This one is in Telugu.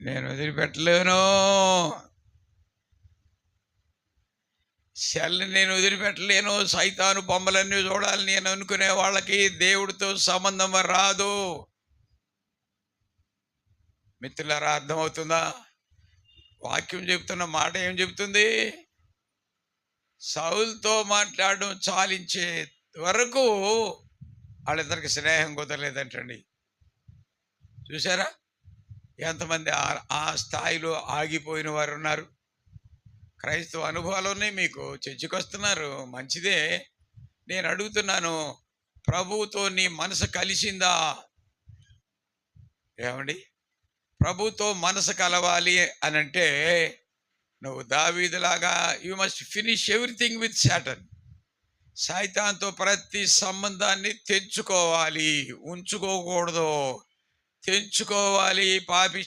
నేను వదిలిపెట్టలేను. సెల్ని నేను వదిలిపెట్టలేను. సైతాను బొమ్మలన్నీ చూడాలి నేను అనుకునే వాళ్ళకి దేవుడితో సంబంధం రాదు. మిత్రులారా అర్థమవుతుందా? వాక్యం చెప్తున్న మాట ఏం చెబుతుంది సౌల్తో మాట్లాడడం చాలించే వరకు వాళ్ళిద్దరికి స్నేహం కుదరలేదంటండి. చూసారా ఎంతమంది ఆ- ఆ స్థాయిలో ఆగిపోయిన వారు ఉన్నారు క్రైస్తవ అనుభవాలు ఉన్నాయి మీకు? చర్చికి వస్తున్నారు మంచిదే. నేను అడుగుతున్నాను ప్రభుతో నీ మనసు కలిసిందా? ఏమండి? ప్రభుతో మనసు కలవాలి అని అంటే నువ్వు దావీదులాగా you must finish everything with Satan సాయితాంతో ప్రతి సంబంధాన్ని తెంచుకోవాలి ఉంచుకోకూడదు. తెంచుకోవాలి పాపి